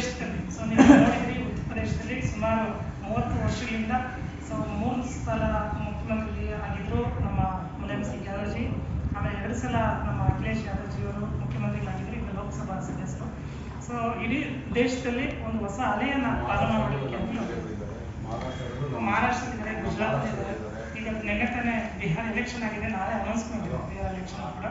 ದೇಶದಲ್ಲಿ ಸೊ ನೀವು ನೋಡಿದ್ರಿ ಉತ್ತರ ಪ್ರದೇಶದಲ್ಲಿ ಸುಮಾರು ಮೂವತ್ತು ವರ್ಷಗಳಿಂದ ಸೊ, ಮೂರು ಸಲ ಮುಖ್ಯಮಂತ್ರಿ ಆಗಿದ್ರು ನಮ್ಮ ಮುಲಾಯಂ ಸಿಂಗ್ ಯಾದವ್ಜಿ ಆಮೇಲೆ ಎರಡು ಸಲ ನಮ್ಮ ಅಖಿಲೇಶ್ ಯಾದವ್ಜಿ ಅವರು ಮುಖ್ಯಮಂತ್ರಿಗಳಾಗಿದ್ರು, ಈಗ ಲೋಕಸಭಾ ಸದಸ್ಯರು. ಸೊ ಇಡೀ ದೇಶದಲ್ಲಿ ಒಂದು ಹೊಸ ಅಲೆಯನ್ನ ಪಾಲನೆ ಮಾಡಲಿಕ್ಕೆ ಮಹಾರಾಷ್ಟ್ರದಲ್ಲಿ ಗುಜರಾತ್ ಇದ್ದಾರೆ. ಈಗ ನೆನ್ನೆ ಬಿಹಾರ್ ಎಲೆಕ್ಷನ್ ಆಗಿದೆ, ನಾಳೆ ಅನೌನ್ಸ್ಮೆಂಟ್ ಬಿಹಾರ್ ಎಲೆಕ್ಷನ್ ಕೂಡ.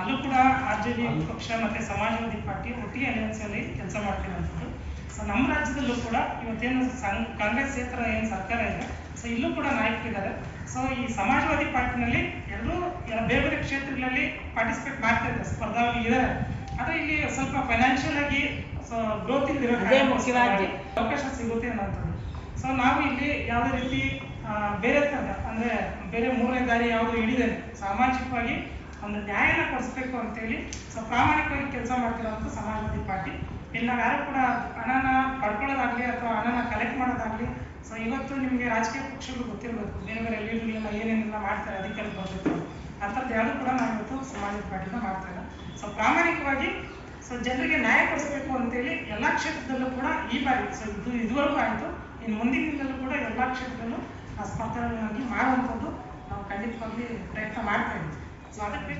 ಅಲ್ಲೂ ಕೂಡ ಆರ್ ಜೆ ಡಿ ಪಕ್ಷ ಮತ್ತೆ ಸಮಾಜವಾದಿ ಪಾರ್ಟಿ ಒಟ್ಟಿಗೆ ಅಲಯನ್ಸ್ ಅಲ್ಲಿ ಕೆಲಸ ಮಾಡ್ತಿರೋಂಥದ್ದು ಸೊ ನಮ್ಮ ರಾಜ್ಯದಲ್ಲೂ ಕೂಡ ಇವತ್ತೇನು ಸಂಘ ಕಾಂಗ್ರೆಸ್ ಕ್ಷೇತ್ರ ಏನು ಸರ್ಕಾರ ಇದೆ ಸೊ ಇಲ್ಲೂ ಕೂಡ ನಾಯಕರಿದ್ದಾರೆ. ಸೊ ಈ ಸಮಾಜವಾದಿ ಪಾರ್ಟಿನಲ್ಲಿ ಎರಡೂ ಬೇರೆ ಬೇರೆ ಕ್ಷೇತ್ರಗಳಲ್ಲಿ ಪಾರ್ಟಿಸಿಪೇಟ್ ಮಾಡ್ತಾ ಇದ್ದಾರೆ. ಸ್ಪರ್ಧಾವಳಿ ಇದ್ದಾರೆ. ಆದ್ರೆ ಇಲ್ಲಿ ಸ್ವಲ್ಪ ಫೈನಾನ್ಷಿಯಲ್ ಆಗಿ ಸೊ ಗ್ರೋತ್ ಮುಖ್ಯವಾಗಿ. ಅವಕಾಶ ಸಿಗುತ್ತೆ ಅನ್ನೋಂಥದ್ದು ಸೊ ನಾವು ಇಲ್ಲಿ ಯಾವುದೇ ರೀತಿ ಬೇರೆ ತರ ಅಂದ್ರೆ ಬೇರೆ ಮೂರನೇ ದಾರಿ ಯಾವುದು ಹಿಡಿದೆ ಸಾಮಾಜಿಕವಾಗಿ ಒಂದು ನ್ಯಾಯನ ಕೊಡಿಸ್ಬೇಕು ಅಂತೇಳಿ ಸೊ ಪ್ರಾಮಾಣಿಕವಾಗಿ ಕೆಲಸ ಮಾಡ್ತಿರೋಂಥ ಸಮಾಜವಾದಿ ಪಾರ್ಟಿ. ಇಲ್ಲಿ ಯಾರು ಕೂಡ ಹಣನ ಪಡ್ಕೊಳ್ಳೋದಾಗ್ಲಿ ಅಥವಾ ಹಣನ ಕಲೆಕ್ಟ್ ಮಾಡೋದಾಗ್ಲಿ ಸೊ ಇವತ್ತು ನಿಮಗೆ ರಾಜಕೀಯ ಪಕ್ಷಗಳು ಗೊತ್ತಿರಬೇಕು. ಬೇರೆ ಬೇರೆ ಲೀಡರ್ಗಳೆಲ್ಲ ಏನೇನೆಲ್ಲ ಮಾಡ್ತಾರೆ ಅದಕ್ಕೆ ಬರಬೇಕು ಅಂಥದ್ದು ಯಾರು ಕೂಡ ನಾವು ಇವತ್ತು ಸಮಾಜವಾದಿ ಪಾರ್ಟಿನ ಮಾಡ್ತಾ ಸೊ ಪ್ರಾಮಾಣಿಕವಾಗಿ ಸೊ ಜನರಿಗೆ ನ್ಯಾಯ ಕೊಡಿಸ್ಬೇಕು ಅಂತೇಳಿ ಎಲ್ಲಾ ಕ್ಷೇತ್ರದಲ್ಲೂ ಕೂಡ ಈ ಬಾರಿ ಸೊ ಇದು ಇದುವರೆಗೂ ಆಯಿತು. ಇನ್ನು ಮುಂದಿನ ದಿನದಲ್ಲೂ ಕೂಡ ಎಲ್ಲಾ ಕ್ಷೇತ್ರದಲ್ಲೂ ಆ ಸ್ಪರ್ಧೆಗಳನ್ನಾಗಿ ಮಾಡುವಂಥದ್ದು ನಾವು ಖಂಡಿತವಾಗಿ ಪ್ರಯತ್ನ ಮಾಡ್ತಾ ಇದ್ದೀವಿ. ಸೊ ಅದಕ್ಕೆ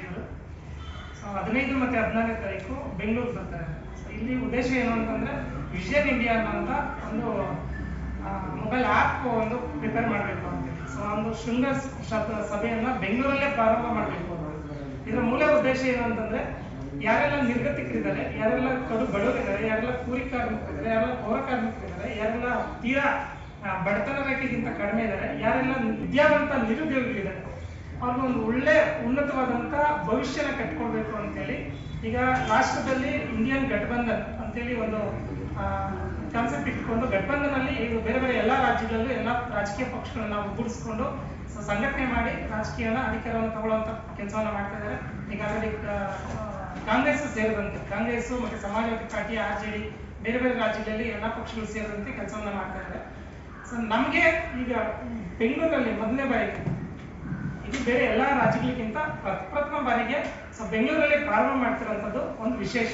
ಹದಿನೈದು ಮತ್ತೆ ಹದಿನಾರನೇ ತಾರೀಕು ಬೆಂಗಳೂರು ಬರ್ತಾರೆ. ಇಲ್ಲಿ ಉದ್ದೇಶ ಏನು ಅಂತಂದ್ರೆ ವಿಷನ್ ಇಂಡಿಯಾ ಅನ್ನೋಂಥ ಒಂದು ಮೊಬೈಲ್ ಆ್ಯಪ್ ಒಂದು ಪ್ರಿಪೇರ್ ಮಾಡಬೇಕು ಅಂತ ಸೊ ಒಂದು ಶೃಂಗ ಸಭೆಯನ್ನು ಬೆಂಗಳೂರಲ್ಲೇ ಪ್ರಾರಂಭ ಮಾಡಬೇಕು ಇದರ ಮೂಲ ಉದ್ದೇಶ ಏನು ಅಂತಂದ್ರೆ, ಯಾರೆಲ್ಲ ನಿರ್ಗತಿಕರಿದ್ದಾರೆ, ಯಾರೆಲ್ಲ ಕಡು ಬಡವರಿದ್ದಾರೆ, ಯಾರೆಲ್ಲ ಕೂಲಿ ಕಾರ್ಮಿಕರಿದ್ದಾರೆ, ಯಾರೆಲ್ಲ ಪೌರ ಕಾರ್ಮಿಕರಿದ್ದಾರೆ, ಯಾರೆಲ್ಲ ತೀರಾ ಬಡತನ ರೇಖೆಗಿಂತ ಕಡಿಮೆ ಇದ್ದಾರೆ, ಯಾರೆಲ್ಲ ವಿದ್ಯಾವಂತ ನಿರುದ್ಯೋಗಿಗಳಿದ್ದಾರೆ ಅವ್ರಿಗೆ ಒಂದು ಒಳ್ಳೆ ಉನ್ನತವಾದಂಥ ಭವಿಷ್ಯನ ಕಟ್ಕೊಳ್ಬೇಕು ಅಂತೇಳಿ. ಈಗ ರಾಷ್ಟ್ರದಲ್ಲಿ ಇಂಡಿಯನ್ ಗಠಬಂಧನ್ ಅಂತೇಳಿ ಒಂದು ಕಾನ್ಸೆಪ್ಟ್ ಇಟ್ಕೊಂಡು ಗಠಬಂಧನಲ್ಲಿ ಬೇರೆ ಬೇರೆ ಎಲ್ಲಾ ರಾಜ್ಯಗಳಲ್ಲೂ ಎಲ್ಲ ರಾಜಕೀಯ ಪಕ್ಷಗಳನ್ನ ಒಗ್ಗೂಡಿಸ್ಕೊಂಡು ಸಂಘಟನೆ ಮಾಡಿ ರಾಜಕೀಯನ ಅಧಿಕಾರವನ್ನು ತಗೊಳ್ಳುವಂತ ಕೆಲಸವನ್ನ ಮಾಡ್ತಾ ಇದ್ದಾರೆ ಈಗ ಅದರಲ್ಲಿ ಕಾಂಗ್ರೆಸ್ ಸೇರಿದಂತೆ ಕಾಂಗ್ರೆಸ್ ಮತ್ತೆ Samajwadi party, R J D ಬೇರೆ ಬೇರೆ ರಾಜ್ಯಗಳಲ್ಲಿ ಎಲ್ಲಾ ಪಕ್ಷಗಳು ಸೇರಿದಂತೆ ಕೆಲಸವನ್ನ ಮಾಡ್ತಾ ಇದ್ದಾರೆ ಸೊ, ನಮಗೆ ಈಗ ಬೆಂಗಳೂರಲ್ಲಿ ಮೊದಲನೇ ಬಾರಿಗೆ ಬೇರೆ ಎಲ್ಲಾ ರಾಜ್ಯಗಳಿಗಿಂತ ಪ್ರಪ್ರಥಮ ಬಾರಿಗೆ ಸೊ ಬೆಂಗಳೂರಲ್ಲಿ ಪ್ರಾರಂಭ ಮಾಡ್ತಿರೋಂಥದ್ದು ಒಂದು ವಿಶೇಷ.